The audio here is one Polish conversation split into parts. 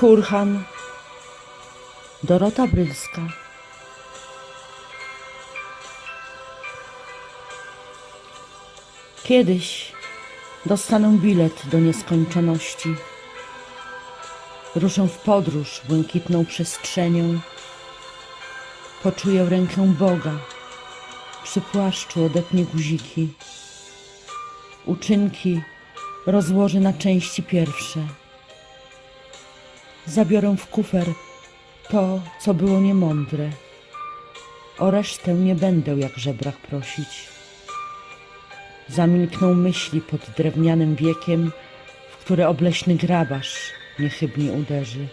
Kurhan, Dorota Brylska. Kiedyś dostanę bilet do nieskończoności. Ruszę w podróż błękitną przestrzenią. Poczuję rękę Boga. Przy płaszczu odetnie guziki. Uczynki rozłożę na części pierwsze. Zabiorę w kufer to, co było niemądre. O resztę nie będę jak żebrach prosić. Zamilkną myśli pod drewnianym wiekiem, w które obleśny grabarz niechybnie uderzy.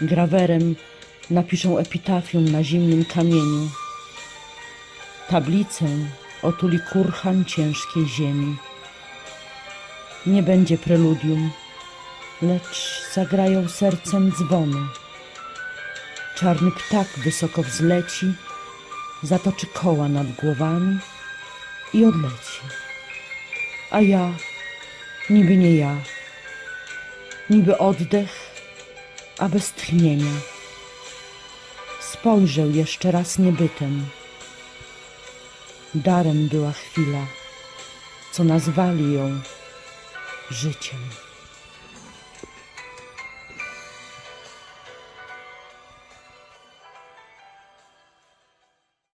Grawerem napiszę epitafium na zimnym kamieniu. Tablicę otuli kurhan ciężkiej ziemi. Nie będzie preludium, lecz zagrają sercem dzwony. Czarny ptak wysoko wzleci, zatoczy koła nad głowami i odleci. A ja, niby nie ja, niby oddech, a bez tchnienia. Spojrzę jeszcze raz niebytem. Darem była chwila, co nazwali ją życiem.